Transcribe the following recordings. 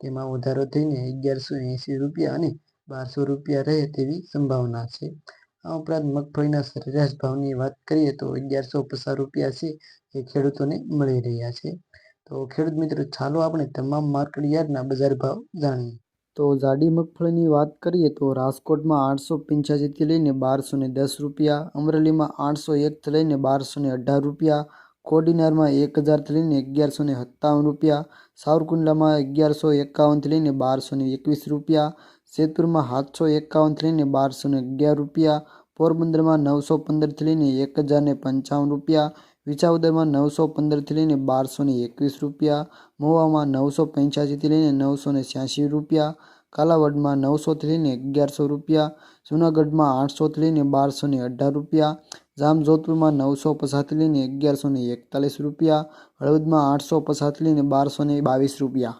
તેમાં વધારો થઈને અગિયારસો એંસી રૂપિયા અને બારસો રૂપિયા રહે તેવી સંભાવના છે. આ ઉપરાંત મગફળીના સરેરાશ ભાવની વાત કરીએ તો અગિયારસો પચાસ રૂપિયા છે એ ખેડૂતોને મળી રહ્યા છે. તો ખેડૂત મિત્રો, ચાલો આપણે તમામ માર્કેટ યાર્ડના બજાર ભાવ જાણીએ. તો જાડી મગફળીની વાત કરીએ તો રાજકોટમાં આઠસો પંચ્યાસીથી લઈને બારસો દસ રૂપિયા, અમરેલીમાં આઠસો એકથી લઈને બારસો અઢાર રૂપિયા કોડીનારમાં એક હજારથી લઈને અગિયારસો ને સત્તાવન રૂપિયા, સાવરકુંડલામાં અગિયારસો એકાવનથી લઈને બારસો ને એકવીસ રૂપિયા, જેતપુરમાં સાતસો એકાવનથી લઈને બારસો ને અગિયાર રૂપિયા, પોરબંદરમાં નવસો પંદરથી લઈને એક હજાર ને પંચાવન રૂપિયા, વિસાવદરમાં નવસો પંદરથી લઈને બારસો ને એકવીસ રૂપિયા, મહુવામાં નવસો પંચ્યાસીથી લઈને નવસો ને છ્યાસી રૂપિયા, કાલાવડમાં નવસોથી લઈને અગિયારસો રૂપિયા, જૂનાગઢમાં આઠસોથી લઈને બારસો ને અઢાર રૂપિયા જામજોધપુરમાં નવસો પચાસથી લઈને અગિયારસો ને એકતાલીસ રૂપિયા, હળવદમાં આઠસો પચાસથી લઈને બારસો ને બાવીસ રૂપિયા.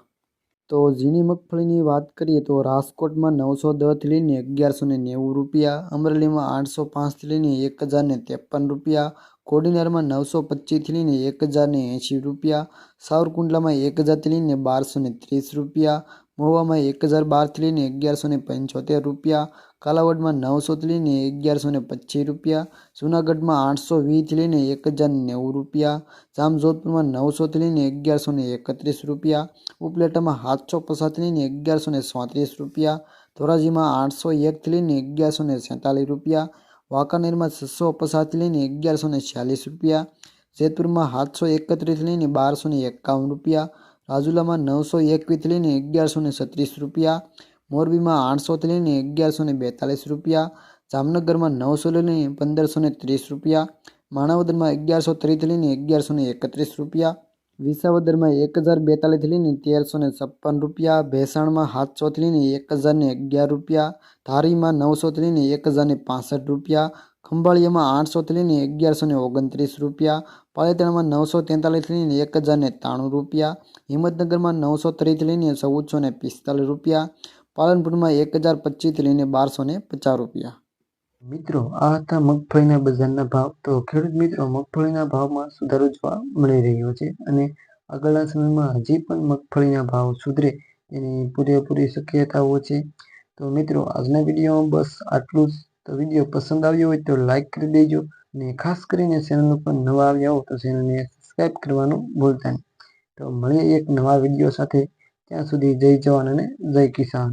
તો ઝીણી મગફળીની વાત કરીએ તો રાજકોટમાં નવસો દસથી લઈને અગિયારસો ને નેવું રૂપિયા, અમરેલીમાં આઠસો પાંચથી લઈને એક હજાર ને ત્રેપન રૂપિયા, કોડીનારમાં નવસો પચીસથી લઈને એક હજાર ને એંશી રૂપિયા, સાવરકુંડલામાં એક હજારથી લઈને બારસો ને ત્રીસ રૂપિયા, મહુવામાં એક હજાર બારથી લઈને અગિયારસો ને પંચોતેર રૂપિયા કાલાવડમાં નવસોથી લઈને અગિયારસો ને પચીસ રૂપિયા, જૂનાગઢમાં આઠસો વીસથી લઈને એક હજાર નેવું રૂપિયા, જામજોધપુરમાં નવસોથી લઈને અગિયારસો ને એકત્રીસ રૂપિયા, ઉપલેટામાં સાતસો પચાસથી લઈને અગિયારસો ને સાંત્રીસ રૂપિયા, ધોરાજીમાં આઠસો એકથી લઈને અગિયારસો ને સેંતાલીસ રૂપિયા, વાંકાનેરમાં છસો પચાસથી લઈને અગિયારસો ને છ્યાલીસ રૂપિયા, જેતપુરમાં સાતસો એકત્રીસ લઈને બારસો ને એકાવન રૂપિયા, રાજુલામાં નવસો એકવીસથી લઈને અગિયારસો ને છત્રીસ રૂપિયા મોરબીમાં આઠસોથી લઈને અગિયારસો ને બેતાલીસ રૂપિયા, જામનગરમાં નવસો લઈને પંદરસો ને ત્રીસ રૂપિયા, માણાવદરમાં અગિયારસો ત્રીસથી લઈને અગિયારસો ને એકત્રીસ રૂપિયા, વિસાવદરમાં એક હજાર બેતાલીસથી લઈને તેરસો ને છપ્પન રૂપિયા, ભેસાણમાં સાતસોથી લઈને એક હજાર ને અગિયાર રૂપિયા, ધારીમાં નવસોથી લઈને એક હજાર ને પાસઠ રૂપિયા, ખંભાળિયામાં આઠસોથી લઈને અગિયારસો ને ઓગણત્રીસ રૂપિયા, પાલેતાણામાં નવસો તેતાલીસથી લઈને એક હજાર ને ત્રાણું રૂપિયા, હિંમતનગરમાં નવસો ત્રીસથી લઈને ચૌદસો ને પિસ્તાલીસ રૂપિયા પાલનપુરમાં એક હજાર પચીસથી લઈને બારસો ને પચાસ રૂપિયા. મિત્રો, આ હતા મગફળીના બજારના ભાવ. તો ખેડૂત મિત્રો, મગફળીના ભાવમાં સુધારો જોવા મળી રહ્યો છે અને આગળના સમયમાં હજી પણ મગફળીના ભાવ સુધરે તેની પૂરેપૂરી શક્યતાઓ છે. તો મિત્રો, આજના વિડીયોમાં બસ આટલું જ. તો વીડિયો પસંદ આવ્યો હોય તો લાઈક કરી દેજો અને ખાસ કરીને ચેનલ ઉપર નવા આવ્યા હો તો ચેનલને સબસ્ક્રાઈબ કરવાનું ભૂલતા નહીં. તો મળીએ એક નવા વીડિયો સાથે. ત્યાં સુધી જય જવાન અને જય કિસાન.